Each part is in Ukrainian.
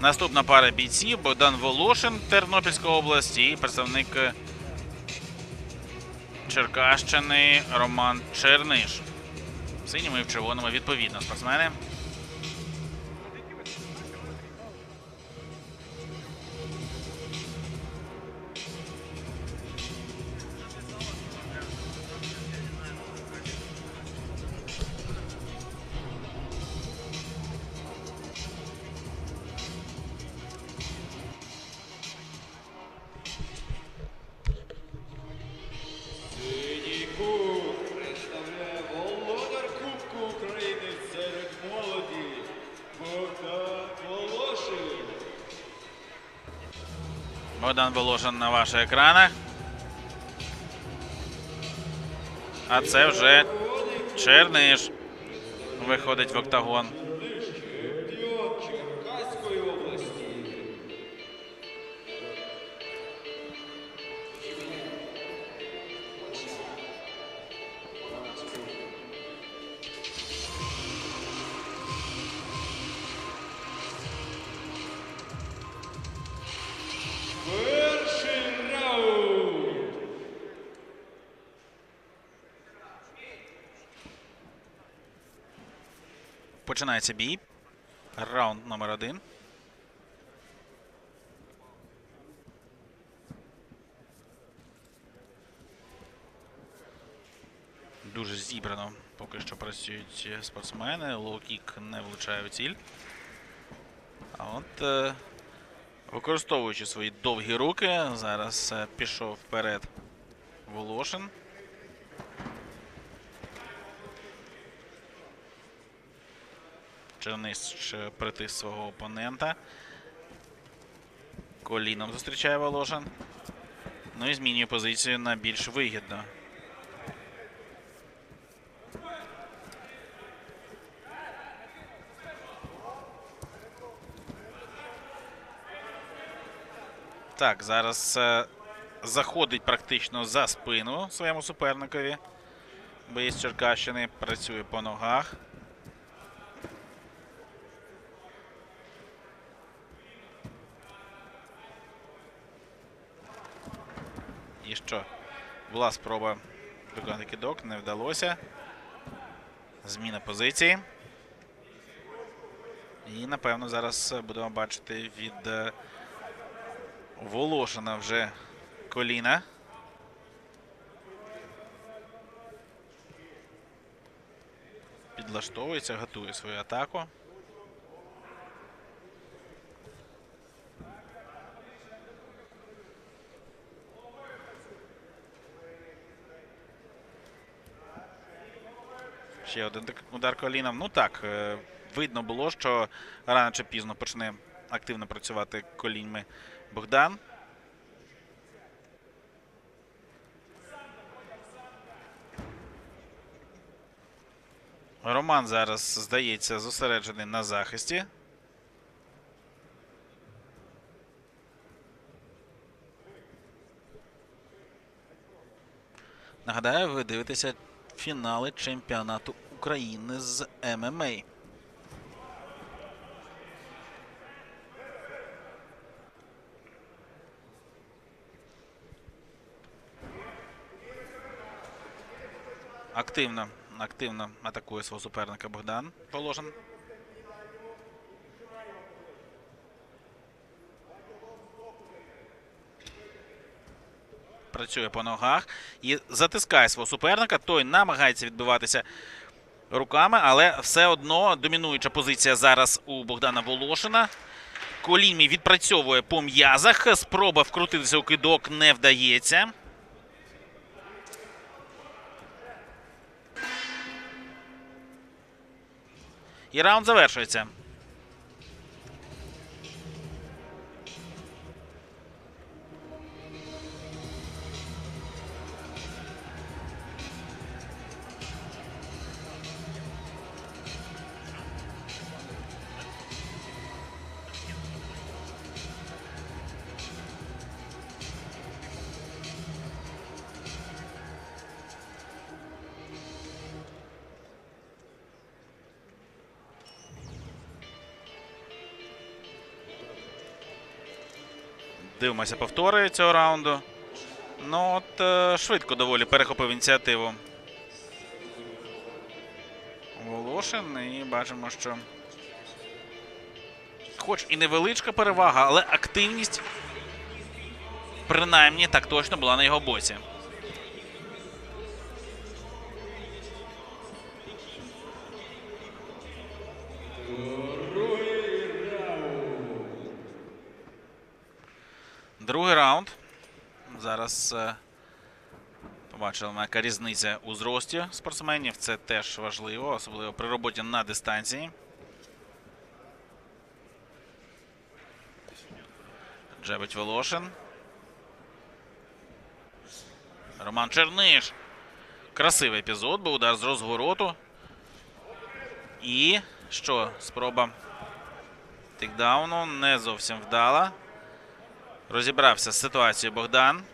Наступна пара бійців Богдан Волошин Тернопільської області і представник е, Черкащини Роман Черниш. Синіми і в відповідно спортсмени. Богдан Волошин. На ваших екранах. А це вже Черниш виходить в октагон. Починається бій. Раунд номер один. Дуже зібрано поки що працюють спортсмени. Лоу-кік не влучає у ціль. А от е, використовуючи свої довгі руки, зараз е, пішов вперед Волошин. Черниш притис свого опонента. Коліном зустрічає Волошин. Ну і змінює позицію на більш вигідно. Так, зараз е, заходить практично за спину своєму суперникові. Боєць Черкащини працює по ногах. І що? Була спроба виконати кидок, не вдалося. Зміна позиції. І напевно зараз будемо бачити від е, Волошина вже коліна. Підлаштовується, готує свою атаку. Ще один удар коліном. Ну так, е, видно було, що рано чи пізно почне активно працювати коліньми Богдан. Роман зараз, здається, зосереджений на захисті. Нагадаю, ви дивитеся фінали чемпіонату України з ММА. Активно, активно атакує свого суперника Богдан Положен. Працює по ногах і затискає свого суперника. Той намагається відбиватися руками, але все одно домінуюча позиція зараз у Богдана Волошина. Колінмі відпрацьовує по м'язах. Спроба вкрутитися у кидок не вдається. І раунд завершується. Дивимося повтори цього раунду. Ну от е, швидко доволі перехопив ініціативу. Волошин і бачимо, що. Хоч і невеличка перевага, але активність принаймні так точно була на його боці. Зараз е, побачили, яка різниця у зрості спортсменів. Це теж важливо, особливо при роботі на дистанції. Джебить Волошин. Роман Черниш. Красивий епізод, був удар з розвороту. І що? Спроба тикдауну не зовсім вдала. Розібрався з ситуацією Богдан.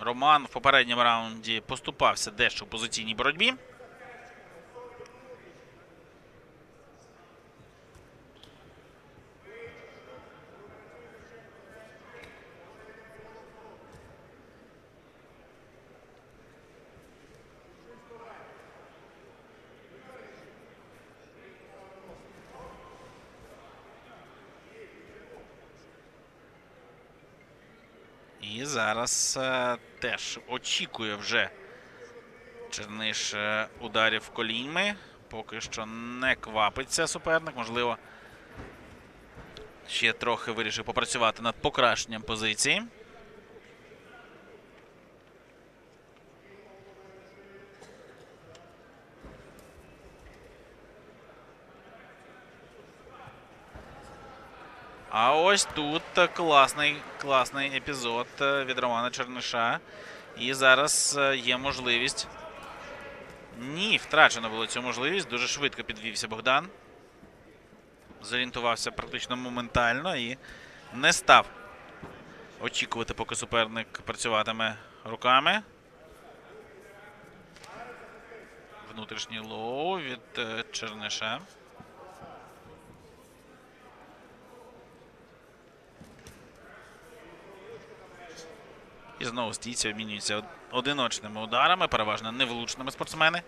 Роман в попередньому раунді поступався дещо в позиційній боротьбі. І зараз е, теж очікує вже Черниш е, ударів коліньми. Поки що не квапиться суперник. Можливо, ще трохи вирішив попрацювати над покращенням позиції. А ось тут е, класний, класний епізод е, від Романа Черниша. І зараз е, є можливість. Ні, втрачено було цю можливість. Дуже швидко підвівся Богдан. Зорієнтувався практично моментально і не став очікувати, поки суперник працюватиме руками. Внутрішній лоу від Черниша. І знову стійці обмінюються одиночними ударами, переважно невлучними спортсмени.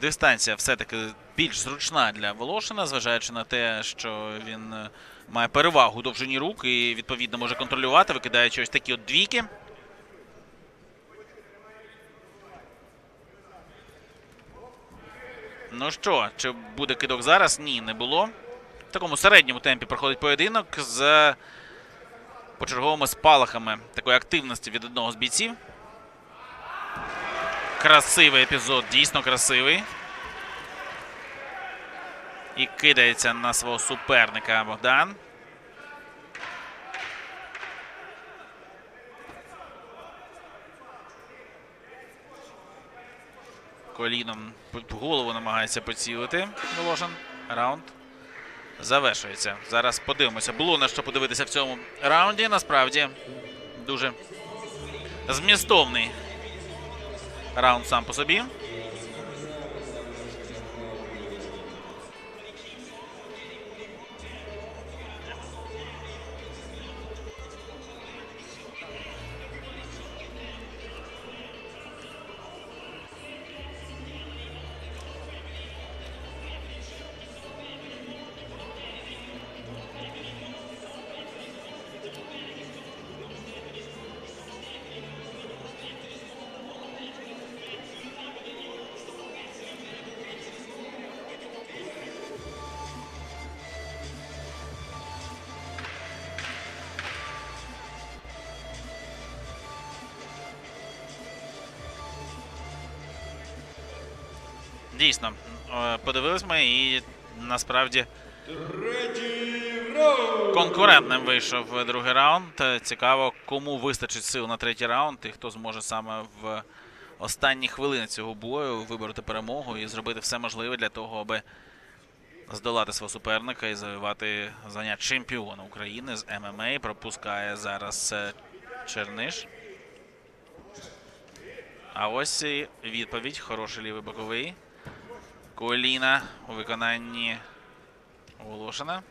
Дистанція все-таки більш зручна для Волошина, зважаючи на те, що він е, має перевагу у довжині рук і відповідно може контролювати, викидаючи ось такі от двійки. Ну що, чи буде кидок зараз? Ні, не було. Такому середньому темпі проходить поєдинок з почерговими спалахами такої активності від одного з бійців. Красивий епізод, дійсно красивий. І кидається на свого суперника Богдан. Коліном в голову намагається поцілити Волошин. Раунд завершується. Зараз подивимося. Було на що подивитися в цьому раунді. Насправді дуже змістовний раунд сам по собі. Дійсно, е, подивились ми і насправді конкурентним вийшов другий раунд. Е, Цікаво, кому вистачить сил на третій раунд і хто зможе саме в останні хвилини цього бою вибороти перемогу і зробити все можливе для того, аби здолати свого суперника і завоювати звання чемпіона України з ММА. Пропускає зараз е, Черниш. А ось і відповідь. Хороший лівий боковий. Коліна у виконанні Волошина.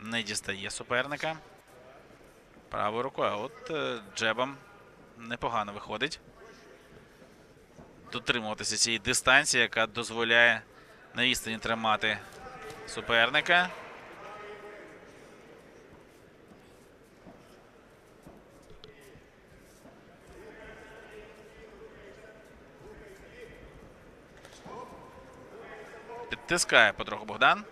Не дістає суперника. Правою рукою, от е, джебом непогано виходить. Дотримуватися цієї дистанції, яка дозволяє на відстані тримати суперника. Підтискає потроху Богдан.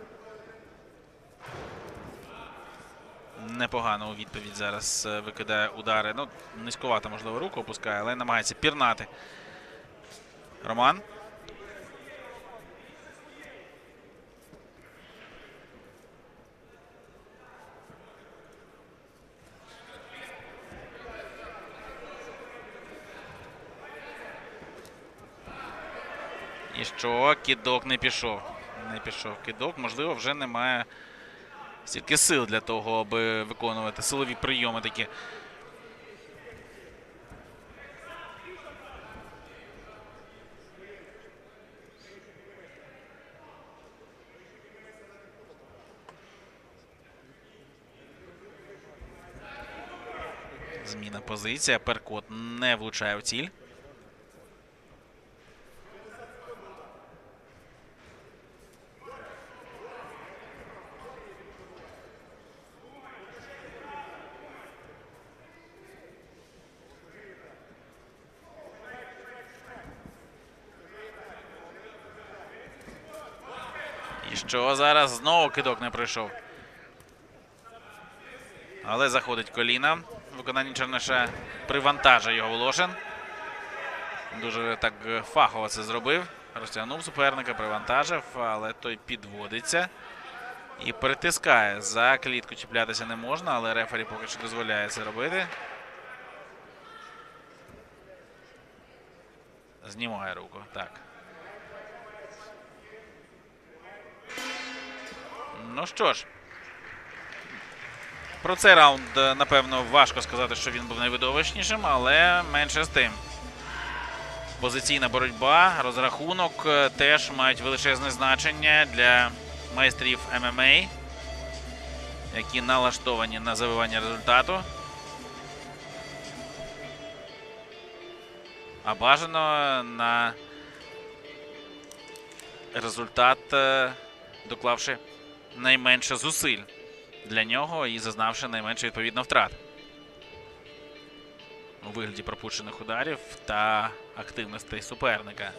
Непогано у відповідь зараз е, викидає удари. Ну, низькувато, можливо, руку опускає, але намагається пірнати. Роман. І що? Кідок не пішов. Не пішов кидок. Можливо, вже немає стільки сил для того, аби виконувати силові прийоми такі. Зміна позиція. Перкот не влучає в ціль. Що зараз знову кидок не пройшов. Але заходить коліна. В виконанні Черниша привантажує його Волошин. Дуже так фахово це зробив. Розтягнув суперника, привантажив, але той підводиться і притискає. За клітку чіплятися не можна, але рефері поки що дозволяє це робити. Знімає руку. Так. Ну що ж. Про цей раунд, е, напевно, важко сказати, що він був найвидовищнішим, але менше з тим. Позиційна боротьба, розрахунок е, теж мають величезне значення для майстрів ММА, які налаштовані на завивання результату. А бажано на результат, е, доклавши найменше зусиль для нього і зазнавши найменше відповідно втрат. У вигляді пропущених ударів та активностей суперника.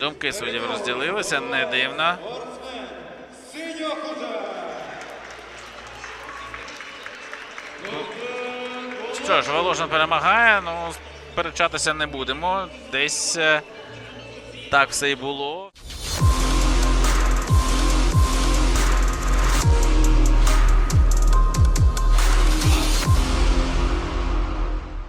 Думки суддів розділилися, не дивно. Що ж, Воложин перемагає, ну сперечатися не будемо. Десь е, так все і було.